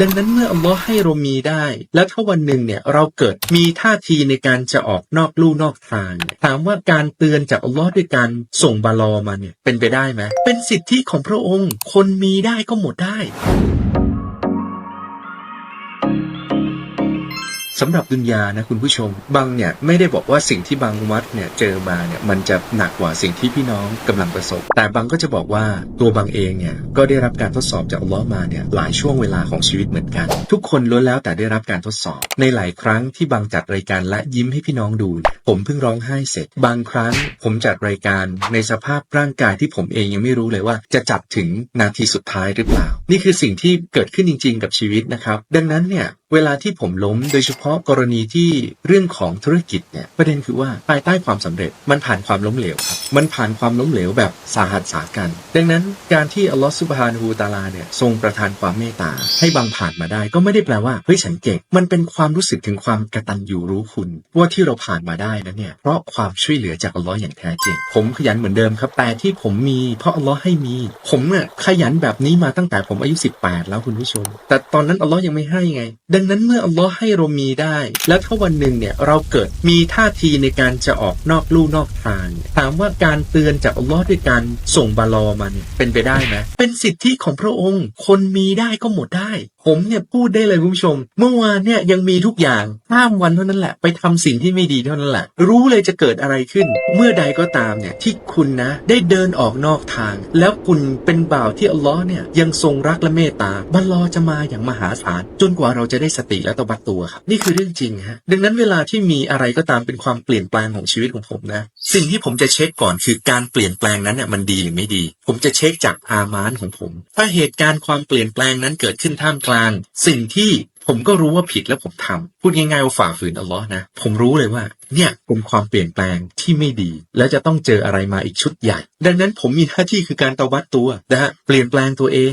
ดังนั้นเมื่ออัลลอฮ์ให้เรามีได้ แล้วถ้าวันหนึ่งเนี่ยเราเกิดมีท่าทีในการจะออกนอกลู่นอกทาง ถามว่าการเตือนจากอัลลอฮ์ด้วยการส่งบาลอมาเนี่ยเป็นไปได้ไหมเป็นสิทธิของพระองค์ คนมีได้ก็หมดได้ สำหรับดุนยานะคุณผู้ชมบางเนี่ยไม่ได้บอกว่าสิ่งที่บางวัดเนี่ยเจอมาเนี่ยมันจะหนักกว่าสิ่งที่พี่น้องกำลังประสบ แต่บางก็จะบอกว่าตัวบางเองเนี่ยก็ได้รับการทดสอบจากอัลลอฮ์มาเนี่ยหลายช่วงเวลาของชีวิตเหมือนกัน ทุกคนล้วนแล้วแต่ได้รับการทดสอบ ในหลายครั้งที่บางจัดรายการและยิ้มให้พี่น้องดู ผมเพิ่งร้องไห้เสร็จ บางครั้งผมจัดรายการในสภาพร่างกายที่ผมเองยังไม่รู้เลยว่า จะจับถึงนาทีสุดท้ายหรือเปล่า นี่คือสิ่งที่เกิดขึ้นจริง ๆ กับชีวิตนะครับดังนั้นเนี่ยเวลาที่ผมล้ม โดยเฉพาะกรณีที่เรื่องของธุรกิจเนี่ยประเด็นคือว่าภายใต้ความสำเร็จมันผ่านความล้มเหลวครับมันผ่านความล้มเหลวแบบสาหัสสากัน ดังนั้นการที่อัลลอฮฺซุบฮานูตาลาเนี่ยทรงประทานความเมตตา ให้บางผ่านมาได้ ก็ไม่ได้แปลว่าเฮ้ยฉันเก่งมันเป็นความรู้สึกถึงความกระตัญญูรู้คุณ ว่าที่เราผ่านมาได้นั้นเนี่ยเพราะความช่วยเหลือจากอัลลอฮ์อย่างแท้จริง ผมขยันเหมือนเดิมครับ แต่ที่ผมมีเพราะอัลลอฮ์ให้มี ผมเนี่ยขยันแบบนี้มาตั้งแต่ผมอายุ 18 แล้วคุณผู้ชม แต่ตอนนั้นอัลลอฮ์ยังไม่ให้ไงดังนั้นเมื่ออัลลอฮ์ให้เรามีได้ แล้วถ้าวันหนึ่งเนี่ยเราเกิดมีท่าทีในการจะออกนอกลู่นอกทาง ถามว่าการเตือนจากอัลลอฮ์ด้วยการส่งบาลอมาเนี่ยเป็นไปได้ไหมเป็นสิทธิของพระองค์ คนมีได้ก็หมดได้ ผมเนี่ยพูดได้เลยคุณผู้ชม เมื่อวานเนี่ยยังมีทุกอย่างห้ามวันเท่านั้นแหละ ไปทำสิ่งที่ไม่ดีเท่านั้นแหละ รู้เลยจะเกิดอะไรขึ้น เมื่อใดก็ตามเนี่ยที่คุณนะได้เดินออกนอกทาง แล้วคุณเป็นบ่าวที่อัลลอฮ์เนี่ยยังทรงรักและเมตตาบัลลอจะมาอย่างมหาศาลจนกว่าเราจะได้สติและตบัดตัวครับนี่คือเรื่องจริงฮะดังนั้นเวลาที่มีอะไรก็ตามเป็นความเปลี่ยนแปลงของชีวิตของผมนะ สิ่งที่ผมจะเช็คก่อนคือการเปลี่ยนแปลงนั้นเนี่ยมันดีหรือไม่ดี ผมจะเช็คจากอามานของผม ถ้าเหตุการณ์ความเปลี่ยนแปลงนั้นเกิดขึ้นท่ามกลาง สิ่งที่ผมก็รู้ว่าผิดแล้วผมทำพูดง่ายๆว่าฝ่าฝืนอัลลอฮ์นะ ผมรู้เลยว่า เนี่ยเป็นความเปลี่ยนแปลงที่ไม่ดี และจะต้องเจออะไรมาอีกชุดใหญ่ ดังนั้นผมมีหน้าที่คือการตวัดตัวนะฮะเปลี่ยนแปลงตัวเอง